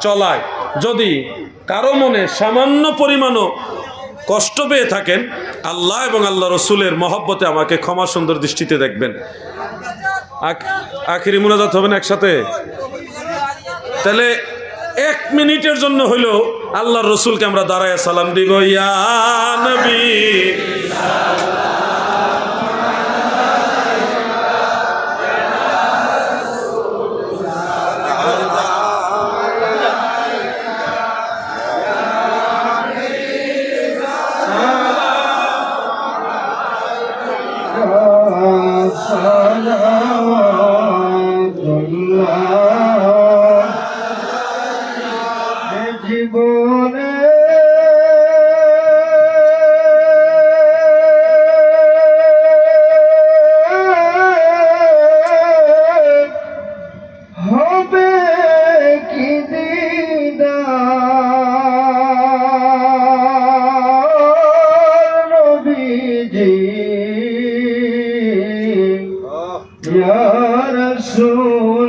চলায় যদি কারও মনে সামান্য পরিমাণও কষ্ট পেয়ে থাকেন, আল্লাহ এবং আল্লাহ রসুলের মহব্বতে আমাকে ক্ষমা সুন্দর দৃষ্টিতে দেখবেন। আখ- আখিরি মুনাজাত হবেন একসাথে? তাহলে এক মিনিটের জন্য হইলেও আল্লাহর রসুলকে আমরা দাঁড়ায় সালাম দিব, ইয়া নবী রাসূলুল্লাহ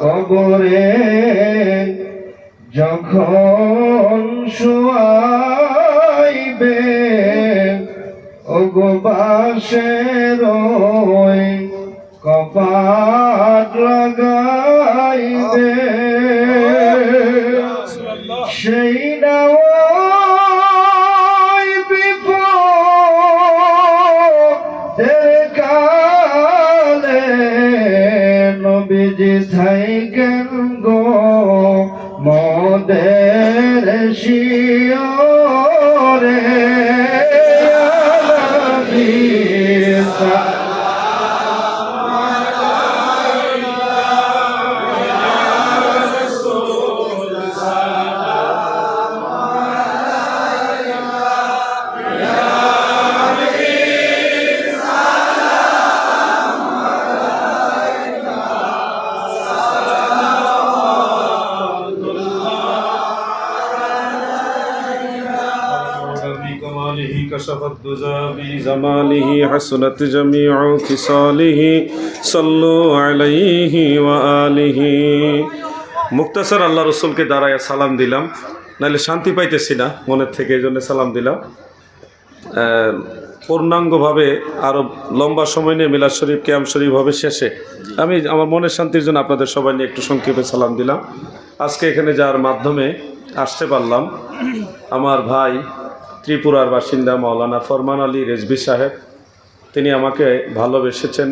কবরে যখন শুয়াইবে ওগবাসের কপাট লাগাইবে। সেই কালে নবীজি থাইকেন গো كشف الدجى بزمانه حسنت جميع خصاله صلوا عليه وآله মুক্তাসর আল্লাহ রসুলকে দাঁড়ায় সালাম দিলাম নাহলে শান্তি পাইতেছি না মনের থেকে এই জন্য সালাম দিলাম আহ, পূর্ণাঙ্গভাবে আরও লম্বা সময় নিয়ে মিলাদ শরীফ ক্যাম শরীফ হবে শেষে আমি আমার মনের শান্তির জন্য আপনাদের সবাই নিয়ে একটু সংক্ষেপে সালাম দিলাম আজকে এখানে যাওয়ার মাধ্যমে আসতে পারলাম আমার ভাই ত্রিপুরার বাসিন্দা মাওলানা ফরমান আলী রেজভি সাহেব। তিনি আমাকে ভালোবেসেছেন,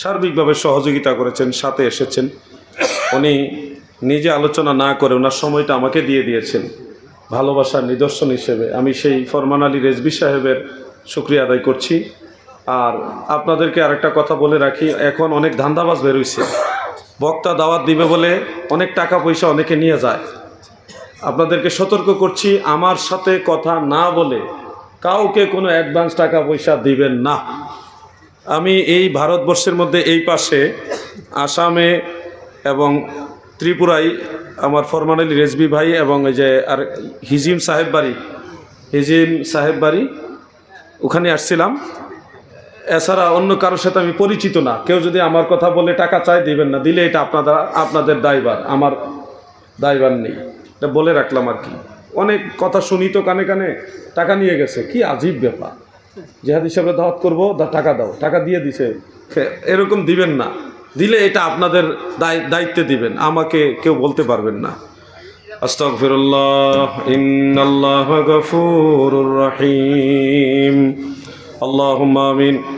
সার্বিকভাবে সহযোগিতা করেছেন, সাথে এসেছেন। উনি নিজে আলোচনা না করে ওনার সময়টা আমাকে দিয়ে দিয়েছেন, ভালোবাসার নিদর্শন হিসেবে। আমি সেই ফরমান আলী রেজবি সাহেবের শুক্রিয়া আদায় করছি। আর আপনাদেরকে আরেকটা কথা বলে রাখি, এখন অনেক ধান্দাবাজ বেরোইছে বক্তা দাওয়াত দিবে বলে অনেক টাকা পয়সা অনেকে নিয়ে যায়। আপনাদেরকে সতর্ক করছি, আমার সাথে কথা না বলে কাউকে কোনো অ্যাডভান্স টাকা পয়সা দিবেন না। আমি এই ভারতবর্ষের মধ্যে এই পাশে আসামে এবং ত্রিপুরায় আমার ফরমান আলী রেজবি ভাই এবং এই যে আর হিজিম সাহেব বাড়ি, হিজিম সাহেব বাড়ি, ওখানে আসছিলাম। এছাড়া অন্য কারোর সাথে আমি পরিচিত না। কেউ যদি আমার কথা বলে টাকা চাই দিবেন না, দিলে এটা আপনারা আপনাদের দায়বার আমার দায়বার নেই। এটা বলে রাখলাম আর কি। অনেক কথা শুনি তো কানে কানে টাকা নিয়ে গেছে। কি আজীব ব্যাপার। জেহাদ হিসাবে দাওয়াত করব টাকা দাও। টাকা দিয়ে দিছে। এরকম দিবেন না। দিলে এটা আপনাদের দায়, দায়িত্বে দিবেন। আমাকে কেউ বলতে পারবেন না। আস্তাগফিরুল্লাহ, ইন্নাল্লাহ গফুরুর রহিম। আল্লাহুম্মা আমিন।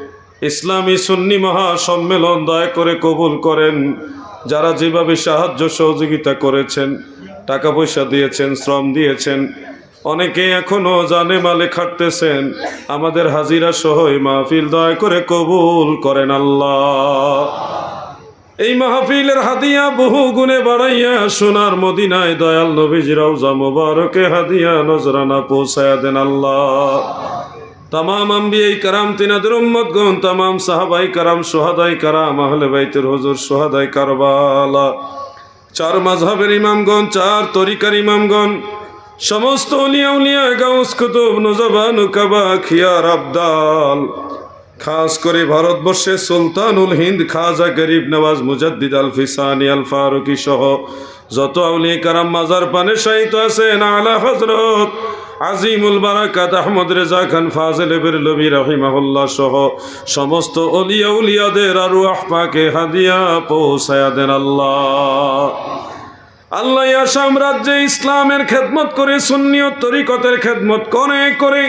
ইসলামী সুন্নি মহা সম্মেলন দয়া করে কবুল করেন। যারা যেভাবে সাহায্য সহযোগিতা করেছেন, টাকা পয়সা দিয়েছেন, শ্রম দিয়েছেন, অনেকে এখনও জানে মালে খাটতেছেন। আমাদের হাজিরা সহ মাহফিল দয়া করে কবুল করেন আল্লাহ। এই মাহফিলের হাদিয়া বহু গুণে বাড়াইয়া সোনার মদিনায় দয়াল নবীজি রওজা মোবারকে হাদিয়া নজরানা পৌঁছায়া দেন আল্লাহ। তামাম আম্বিয়াই কারাম, তিনাদের উম্মতগণ, তামাম সাহাবাই কারাম, সোহাদাই কারাম, আহলে বাইতের হুজুর, সোহাদাই কারবালা। চার মাঝহাবের ইমামগণ, চার তরিকার ইমামগণ, সমস্ত উলিয়া গাউস, কুতুব নুজাবান কাবা খিয়ার, আবদাল। খাস করে ভারতবর্ষের সুলতানুল হিন্দ, খাজা গরিব নওয়াজ, মুজাদ্দিদ আল ফিসানি, আল ফারুকি সহ যত আউলিয়া কারাম মাজার পানে শাহিত আছেন, আলা হজরত আজিমুল বারাকাত আহমদ রেজা খান ফাজেল বেরলবি রহিমাহুল্লাহ সহ সমস্ত অলিয়া উলিয়াদের আরু আহপাকে হাদিয়া পৌঁছায়া দেন আল্লাহ। আল্লাহ আসাম রাজ্যে ইসলামের খেদমত করে সুন্নিয় তরিকতের খেদমত করে করে।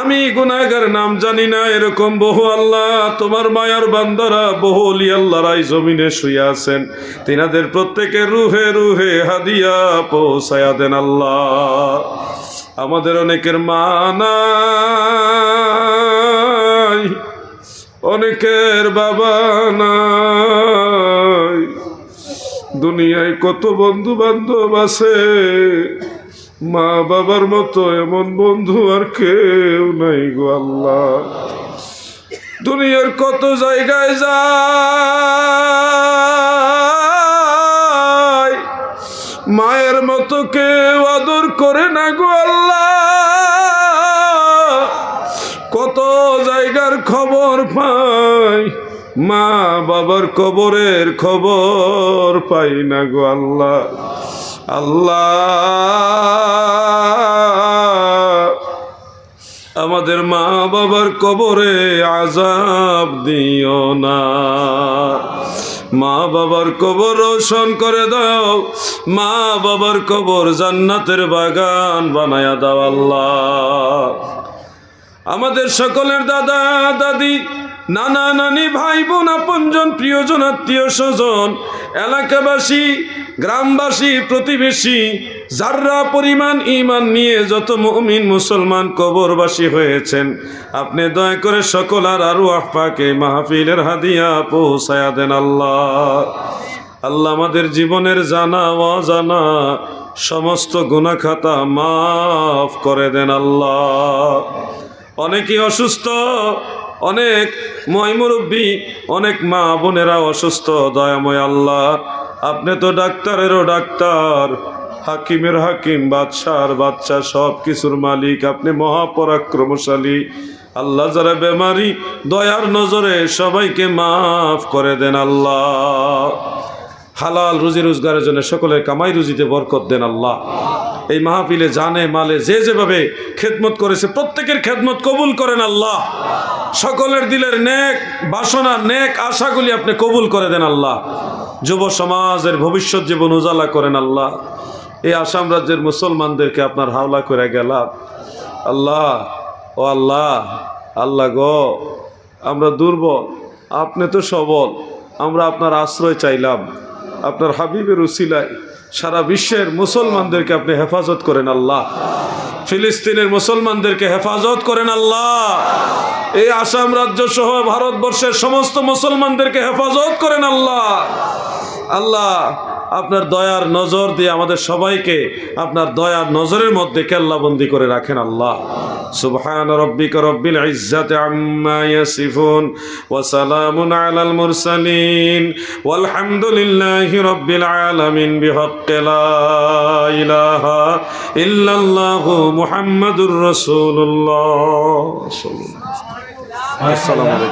আমি গুনাগার নাম জানি না, এরকম বহু আল্লাহ, তোমার মায়ার বান্দারা বহু অলি আল্লাহরাই জমিনে শুয়ে আছেন। তিনাদের প্রত্যেকে রুহে রুহে হাদিয়া পৌঁছায়া দেন আল্লাহ। আমাদের অনেকের মা নাই, অনেকের বাবা নাই। দুনিয়ায় কত বন্ধু বান্ধব আছে, মা বাবার মতো এমন বন্ধু আর কেউ নাই গো আল্লাহ। দুনিয়ার কত জায়গায় যায় মায়ের মতো কেউ আদর করে না গো আল্লাহ। কত জায়গার খবর পাই, মা বাবার কবরের খবর পাই না গো আল্লাহ। আল্লাহ। আমাদের মা বাবার কবরে আজাব দিও না। মা বাবার কবর রোশন করে দাও। মা বাবার কবর জান্নাতের বাগান বানায়া দাও আল্লাহ। আমাদের সকলের দাদা দাদি নানা নানি ভাই বোন আপনজন, প্রিয়জন, আত্মীয় স্বজন, এলাকাবাসী, গ্রামবাসী, প্রতিবেশী, যাররা পরিমাণ ইমান নিয়ে যত মুমিন মুসলমান কবরবাসী হয়েছেন, আপনি দয়া করে সকল আর আরু আহপাকে মাহফিলের হাদিয়া পৌঁছায়া দেন আল্লাহ। আল্লাহ আমাদের জীবনের জানা, অজানা সমস্ত গুণাখাতা মাফ করে দেন আল্লাহ। অনেকেই অসুস্থ অনেক ময়মুরব্বী অনেক মা বোনেরা অসুস্থ, দয়াময় আল্লাহ। আপনি তো ডাক্তারেরও ডাক্তার, হাকিমের হাকিম, বাদশার বাচ্চা সব কিছুর মালিক। আপনি মহাপরাক্রমশালী। আল্লাহ যারা বেমারি, দয়ার নজরে সবাইকে মাফ করে দেন আল্লাহ। হালাল রুজি রোজগারের জন্য সকলের কামাই রুজিতে বরকত দেন আল্লাহ। এই মাহফিলে জানে মালে যে যেভাবে খেদমত করেছে, প্রত্যেকের খেদমত কবুল করেন আল্লাহ। সকলের দিলের নেক বাসনা, নেক আশাগুলি আপনি কবুল করে দেন আল্লাহ। যুব সমাজের ভবিষ্যৎ জীবন উজালা করেন আল্লাহ। এই আসাম রাজ্যের মুসলমানদেরকে আপনার হাওলা করে গেলাম। আল্লাহ, ও আল্লাহ আল্লাহ গ, আমরা দুর্বল, আপনি তো সবল, আমরা আপনার আশ্রয় চাইলাম। আপনার হাবিবের উসিলায় সারা বিশ্বের মুসলমানদেরকে আপনি হেফাজত করেন আল্লাহ। ফিলিস্তিনের মুসলমানদেরকে হেফাজত করেন আল্লাহ। এই আসাম রাজ্য সহ ভারতবর্ষের সমস্ত মুসলমানদেরকে হেফাজত করেন আল্লাহ। আল্লাহ আপনার দয়ার নজর দিয়ে আমাদের সবাইকে আপনার দয়ার নজরের মধ্যে কেল্লাবন্দি করে রাখেন আল্লাহ। সুবহান রব্বিক রব্বিল ইজ্জাতি আম্মা ইয়াসিফুন ওয়া সালামুন আলাল মুরসালিন। ওয়ালহামদুলিল্লাহি রব্বিল আলামিন বিহাক্কি লা ইলাহা ইল্লাল্লাহু মুহাম্মাদুর রাসূলুল্লাহ। আসসালামু আলাইকুম।